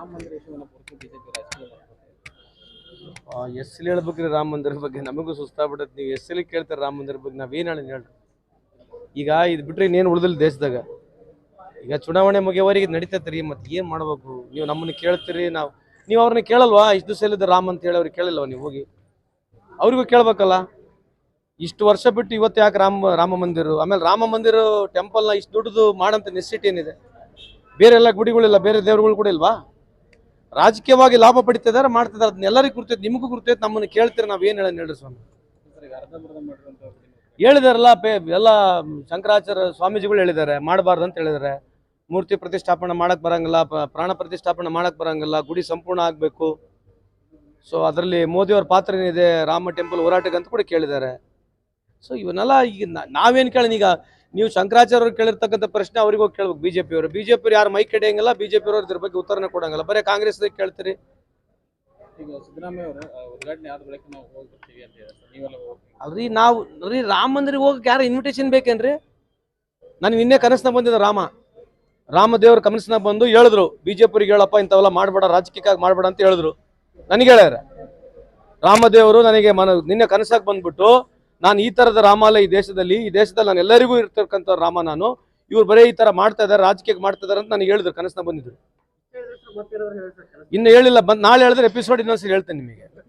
ರಾಮ ಮಂದಿರ ವಿಷಯವನ್ನು ಕುರಿತು ಬಿಜೆಪಿ ರಾಜಕೀಯ ಎಸ್ ಎಲ್ ಹೇಳ್ಬೇಕ್ರಿ ರಾಮ ಮಂದಿರ ಬಗ್ಗೆ. ನಮಗೂ ಸುಸ್ತಾಗ್ಬಿಟ್ಟೈತೆ. ನೀವು ಎಸ್ ಎಲ್ ಕೇಳ್ತಾರೆ ರಾಮ ಮಂದಿರ ಬಗ್ಗೆ. ನಾವೇನು ಹೇಳಿ ಹೇಳ್ರಿ? ಈಗ ಇದು ಬಿಟ್ರೆ ಇನ್ನೇನು ಉಳಿದಿಲ್ಲ ದೇಶದಾಗ. ಈಗ ಚುನಾವಣೆ ಮುಗಿಯವರೆಗೆ ನಡೀತೈತೆ ರೀ. ಮತ್ತೆ ಏನು ಮಾಡ್ಬೇಕು? ನೀವು ನಮ್ಮನ್ನ ಕೇಳ್ತೀರಿ. ನಾವು, ನೀವು ಅವ್ರನ್ನ ಕೇಳಲ್ವಾ? ಇಷ್ಟು ದಿವಸ ಇಲ್ಲಿದ್ದ ರಾಮ್ ಅಂತ ಹೇಳಿ ಅವ್ರಿಗೆ ಕೇಳಿಲ್ವ ನೀವು ಹೋಗಿ? ಅವ್ರಿಗೂ ಕೇಳ್ಬೇಕಲ್ಲ. ಇಷ್ಟು ವರ್ಷ ಬಿಟ್ಟು ಇವತ್ತು ಯಾಕೆ ರಾಮ ರಾಮ ಮಂದಿರ? ಆಮೇಲೆ ರಾಮ ಮಂದಿರ ಟೆಂಪಲ್ನ ಇಷ್ಟು ದೊಡ್ಡದು ಮಾಡಂತ ನೆಸಿಟಿ ಏನಿದೆ? ಬೇರೆ ಎಲ್ಲ ಗುಡಿಗಳಿಲ್ಲ. ಬೇರೆ ದೇವರುಗಳು ಕೂಡ ಇಲ್ವಾ? ರಾಜಕೀಯವಾಗಿ ಲಾಭ ಪಡಿತಿದ್ದಾರೆ, ಮಾಡ್ತಿದ್ದಾರೆ. ಅದನ್ನೆಲ್ಲರಿಗೂ ಗುರ್ತೈತೆ, ನಿಮಗೂ ಗುರ್ತೈತೆ, ನಮ್ಮನ್ನು ಕೇಳ್ತೀರಿ ನಾವು ಏನು ಹೇಳಿ ಹೇಳ್ರಿ ಸ್ವಾಮಿ. ಹೇಳಿದಾರಲ್ಲ, ಪೇ ಎಲ್ಲ ಶಂಕರಾಚಾರ್ಯ ಸ್ವಾಮೀಜಿಗಳು ಹೇಳಿದ್ದಾರೆ, ಮಾಡಬಾರ್ದು ಅಂತ ಹೇಳಿದ್ದಾರೆ. ಮೂರ್ತಿ ಪ್ರತಿಷ್ಠಾಪನೆ ಮಾಡಕ್ ಬರಂಗಿಲ್ಲ ಪ್ರಾಣ ಪ್ರತಿಷ್ಠಾಪನೆ ಮಾಡಕ್ ಬರಂಗಿಲ್ಲ, ಗುಡಿ ಸಂಪೂರ್ಣ ಆಗಬೇಕು. ಸೊ ಅದರಲ್ಲಿ ಮೋದಿಯವ್ರ ಪಾತ್ರ ಏನಿದೆ ರಾಮ ಟೆಂಪಲ್ ಹೋರಾಟಕ್ಕೆ ಅಂತ ಕೂಡ ಕೇಳಿದ್ದಾರೆ. ಸೊ ಇವನ್ನೆಲ್ಲ ಈಗ ನಾವೇನ್ ಕೇಳಿ ಈಗ ನೀವು ಶಂಕರಾಚಾರ್ಯ ಅವ್ರು ಕೇಳಿರ್ತಕ್ಕಂಥ ಪ್ರಶ್ನೆ ಅವ್ರಿಗೆ ಹೋಗಿ ಕೇಳ್ಬೇಕು ಬಿಜೆಪಿ ಅವರು ಬಿಜೆಪಿ ಅವ್ರು ಯಾರು ಮೈ ಕೆಡೆಯಂಗಿಲ್ಲ ಬಿಜೆಪಿ ಅವರು ಇದ್ರ ಬಗ್ಗೆ ಉತ್ತರನ ಕೊಡಂಗಿಲ್ಲ. ಬರೀ ಕಾಂಗ್ರೆಸ್ ಕೇಳ್ತೀರಿ. ಈಗ ಸಿದ್ದರಾಮಯ್ಯ ಅವರು ಉದ್ಘಾಟನೆ ಆದ ಬಳಿಕ ನಾವು ಹೋಗ್ಬಿಡ್ತೀವಿ ಅಂತ ಹೇಳಿ ನೀವೆಲ್ಲ ಅಲ್ರಿ ನಾವು ರೀ ರಾಮ ಮಂದಿರಿಗೆ ಹೋಗಕ್ಕೆ ಯಾರು ಇನ್ವಿಟೇಷನ್ ಬೇಕೇನ್ರಿ? ನನಗೆ ನಿನ್ನೆ ಕನಸನ ಬಂದಿದ್ದ ರಾಮ. ರಾಮ ಕನಸನ ಬಂದು ಹೇಳಿದ್ರು ಬಿಜೆಪಿಗೆ ಹೇಳಪ್ಪ ಇಂಥವೆಲ್ಲ ಮಾಡಬೇಡ ರಾಜಕೀಯಕ್ಕಾಗಿ ಮಾಡಬೇಡ ಅಂತ ಹೇಳಿದ್ರು. ನನಗೆ ಹೇಳ್ಯಾರ. ರಾಮದೇವರು ನನಗೆ ಮನ ನಿನ್ನೆ ಕನಸಾಗಿ ಬಂದ್ಬಿಟ್ಟು ನಾನು ಈ ತರದ ರಾಮ ಅಲ್ಲ ಈ ದೇಶದಲ್ಲಿ ಈ ದೇಶದಲ್ಲಿ ನಾನು ಎಲ್ಲರಿಗೂ ಇರ್ತಕ್ಕಂಥ ರಾಮ ನಾನು. ಇವ್ರು ಬರೀ ಈ ತರ ಮಾಡ್ತಾ ಇದಾರೆ ರಾಜಕೀಯಕ್ಕೆ ಮಾಡ್ತಾ ಇದಾರೆ ಅಂತ ನನಗೆ ಹೇಳಿದ್ರು ಕನಸನ್ನ ಬಂದಿದ್ರು. ಇನ್ನು ಹೇಳಿಲ್ಲ ಬಂದ್ ನಾಳೆ ಹೇಳಿದ್ರೆ ಎಪಿಸೋಡ್ ಇನ್ನೊಂದ್ಸರಿ ಹೇಳ್ತೇನೆ ನಿಮಗೆ.